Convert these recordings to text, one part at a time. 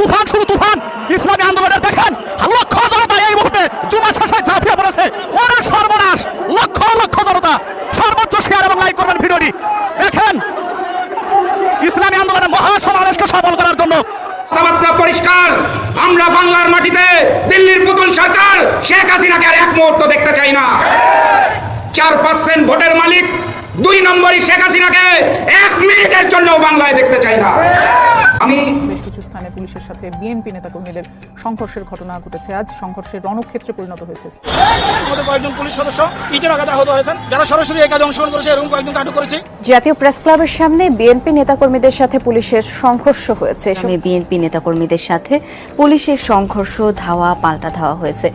তুফান শুরু তুফান। ইসলামী আন্দোলনের দেখেন, লক্ষ জনতা এই মুহূর্তে জুমার শেষে ঝাঁপিয়ে পড়েছে। ওরে সর্বনাশ, লক্ষ লক্ষ জনতা। সর্বোচ্চ শেয়ার এবং লাইক করবেন ভিডিওটি। দেখেন, ইসলামী আন্দোলনের মহাসমাবেশকে সফল করার জন্য। কথাবার্তা পরিষ্কার। আমরা বাংলার মাটিতে দিল্লির পুতুল সরকার শেখ হাসিনাকে আর এক মুহূর্ত দেখতে চাই না। চার পার্সেন্ট ভোটের মালিক দুই নম্বরই শেখ হাসিনাকে এক মিনিটের জন্য বাংলায় দেখতে চাই না। আমি বেশ কিছু স্থানে পুলিশের সাথে বিএনপি নেতাকর্মীদের সংঘর্ষের ঘটনা ঘটেছে। আজ সংঘর্ষের রণক্ষেত্রে পরিণত হয়েছে। কয়েকজন পুলিশ সদস্য ইটের আঘাতে আহত হয়েছেন। যারা সরাসরি এই কাজে অংশগ্রহণ করেছে এরকম কয়েকজনকে আটক করেছি। জাতীয় প্রেস ক্লাবের সামনে বিএনপি নেতাকর্মীদের সাথে পুলিশের সংঘর্ষ হয়েছে। বিএনপি নেতাকর্মীদের সাথে পুলিশের সংঘর্ষ ধাওয়া পাল্টা ধাওয়া হয়েছে।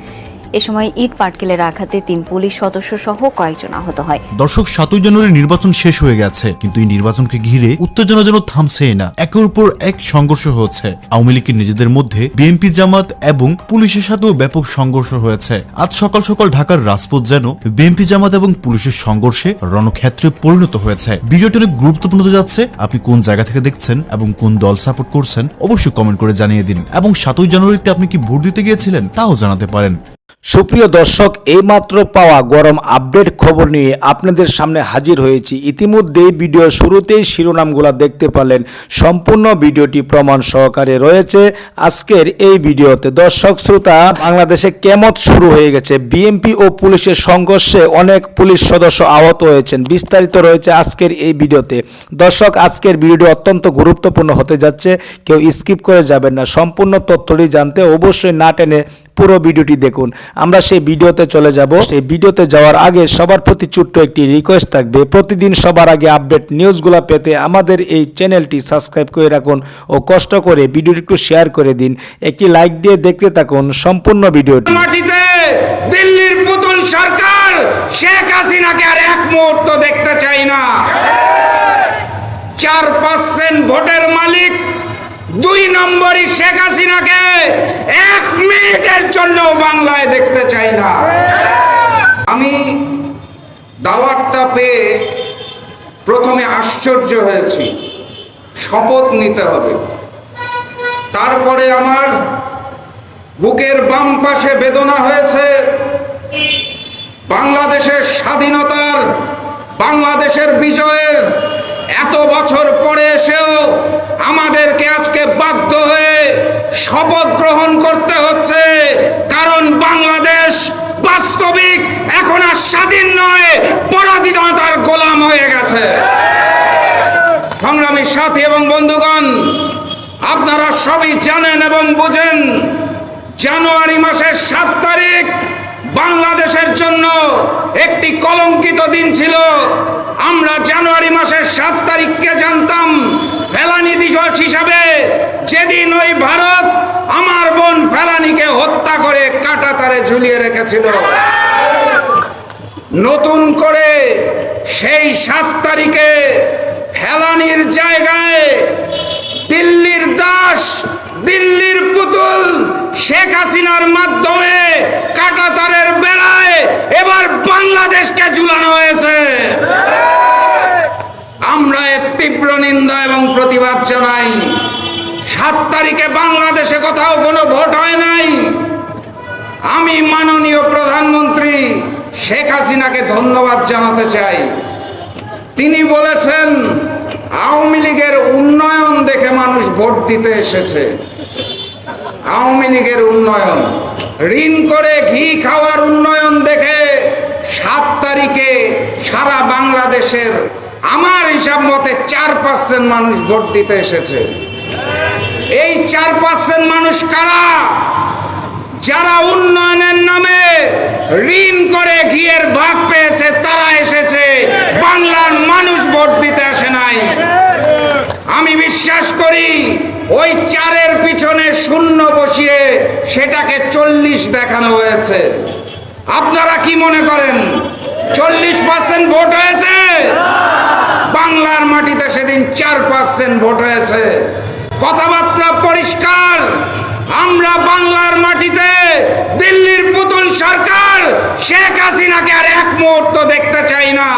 এ সময় ইট পাটকেলের আঘাতে তিন পুলিশ সদস্য সহ কয়েকজন আহত হয়। দর্শক, সাতই জানুয়ারি নির্বাচন শেষ হয়ে গেছে, কিন্তু এই নির্বাচনকে ঘিরে উত্তেজনা যেন থামছেই না। একের উপর এক সংঘর্ষ হচ্ছে। আওয়ামী লীগের নিজেদের মধ্যে বিএনপি জামাত এবং পুলিশের সাথেও ব্যাপক সংঘর্ষ হয়েছে। আজ সকাল সকাল ঢাকার রাজপথ যেন বিএনপি জামাত এবং পুলিশের সংঘর্ষে রণক্ষেত্রে পরিণত হয়েছে। ভিডিওটি অনেক গুরুত্বপূর্ণ যাচ্ছে। আপনি কোন জায়গা থেকে দেখছেন এবং কোন দল সাপোর্ট করছেন, অবশ্যই কমেন্ট করে জানিয়ে দিন। এবং সাতই জানুয়ারিতে আপনি কি ভোট দিতে গিয়েছিলেন, তাও জানাতে পারেন। সুপ্রিয় দর্শক, এইমাত্র পাওয়া গরম আপডেট খবর নিয়ে আপনাদের সামনে হাজির হয়েছি। ইতিমধ্যে ভিডিও শুরুতেই শিরোনামগুলো দেখতে পারলেন। সম্পূর্ণ ভিডিওটি প্রমাণ সহকারে রয়েছে। আজকের এই ভিডিওতে দর্শক শ্রোতা, বাংলাদেশে কেমত শুরু হয়ে গেছে। বিএমপি ও পুলিশের সংঘর্ষে অনেক পুলিশ সদস্য আহত হয়েছেন। বিস্তারিত রয়েছে আজকের এই ভিডিওতে। দর্শক, আজকের ভিডিওটি অত্যন্ত গুরুত্বপূর্ণ হতে যাচ্ছে। কেউ স্কিপ করে যাবেন না। সম্পূর্ণ তথ্যটি জানতে অবশ্যই না টেনে পুরো ভিডিওটি দেখুন। আমরা সেই ভিডিওতে চলে যাব। সেই ভিডিওতে যাওয়ার আগে সবার প্রতি ছোট্ট একটি রিকোয়েস্ট থাকবে। প্রতিদিন সবার আগে আপডেট নিউজগুলো পেতে আমাদের এই চ্যানেলটি সাবস্ক্রাইব করে রাখুন ও কষ্ট করে ভিডিওটি একটু শেয়ার করে দিন। একটি লাইক দিয়ে দেখতে থাকুন সম্পূর্ণ ভিডিওটি। দিল্লির পুতুল সরকার শেখ হাসিনাকে আর এক মুহূর্ত দেখতে চাই না। চার পার্সেন্ট ভোটের মালিক দুই নম্বরই শেখ হাসিনাকে এক মিনিটের জন্য বাংলায় দেখতে চাই না। আমি দাওয়াতটা পেয়ে প্রথমে আশ্চর্য হয়েছি। শপথ নিতে হবে। তারপরে আমার বুকের বাম পাশে বেদনা হয়েছে। বাংলাদেশের স্বাধীনতার, বাংলাদেশের বিজয়ের এত বছর পরে এসেও আমাদেরকে আজকে বাধ্য হয়ে শপথ গ্রহণ করতে হচ্ছে। কারণ বাংলাদেশ বাস্তবিক, এখন আর স্বাধীন নয় পরাধীনতার গোলাম হয়ে গেছে। সংগ্রামী সাথী এবং বন্ধুগণ, আপনারা সবই জানেন এবং বুঝেন, জানুয়ারি মাসের সাত কলঙ্কিত দিন ছিল। আমরা জানুয়ারি মাসের সাত তারিখকে জানতাম ফেলানি দিবস হিসাবে যেদিন ওই ভারত আমার বোন ফেলানিকে হত্যা করে কাটা তারে ঝুলিয়ে রেখেছিল। নতুন করে সেই সাত তারিখে ফেলানির জায়গায় দিল্লির দাস, দিল্লির পুতুল শেখ হাসিনার মাধ্যমে কাটাতারের এবার বাংলাদেশকে ঝুলানো হয়েছে। আমরা এর তীব্র নিন্দা এবং প্রতিবাদ জানাই। সাত তারিখে বাংলাদেশে কোথাও কোনো ভোট হয় নাই। আমি মাননীয় প্রধানমন্ত্রী শেখ হাসিনাকে ধন্যবাদ জানাতে চাই। তিনি বলেছেন, আওয়ামী লীগের উন্নয়ন দেখে মানুষ ভোট দিতে এসেছে। আওয়ামী লীগের উন্নয়ন ঋণ করে ঘি খাওয়ার উন্নয়ন দেখে সাত তারিখে সারা বাংলাদেশের আমার হিসাব মতে চার পার্সেন্ট মানুষ ভোট দিতে এসেছে। এই চার পার্সেন্ট মানুষ কারা? যারা উন্নয়নের নামে ঋণ করে ঘিয়ের ভাগ পেয়েছে, তারা এসেছে। বাংলার মানুষ ভোট দিতে আসে নাই। আমি বিশ্বাস করি ওই চারের পিছনে শূন্য বসিয়ে সেটাকে চল্লিশ দেখানো হয়েছে। আপনারা কি মনে করেন? চল্লিশ পার্সেন্ট ভোট হয়েছে? বাংলার মাটিতে সেদিন চার পার্সেন্ট ভোট হয়েছে। কথাবার্তা পরিষ্কার। আমরা বাংলার মাটিতে দিল্লির পুতুল সরকার শেখ হাসিনাকে আর এক মুহূর্ত দেখতে চাই না।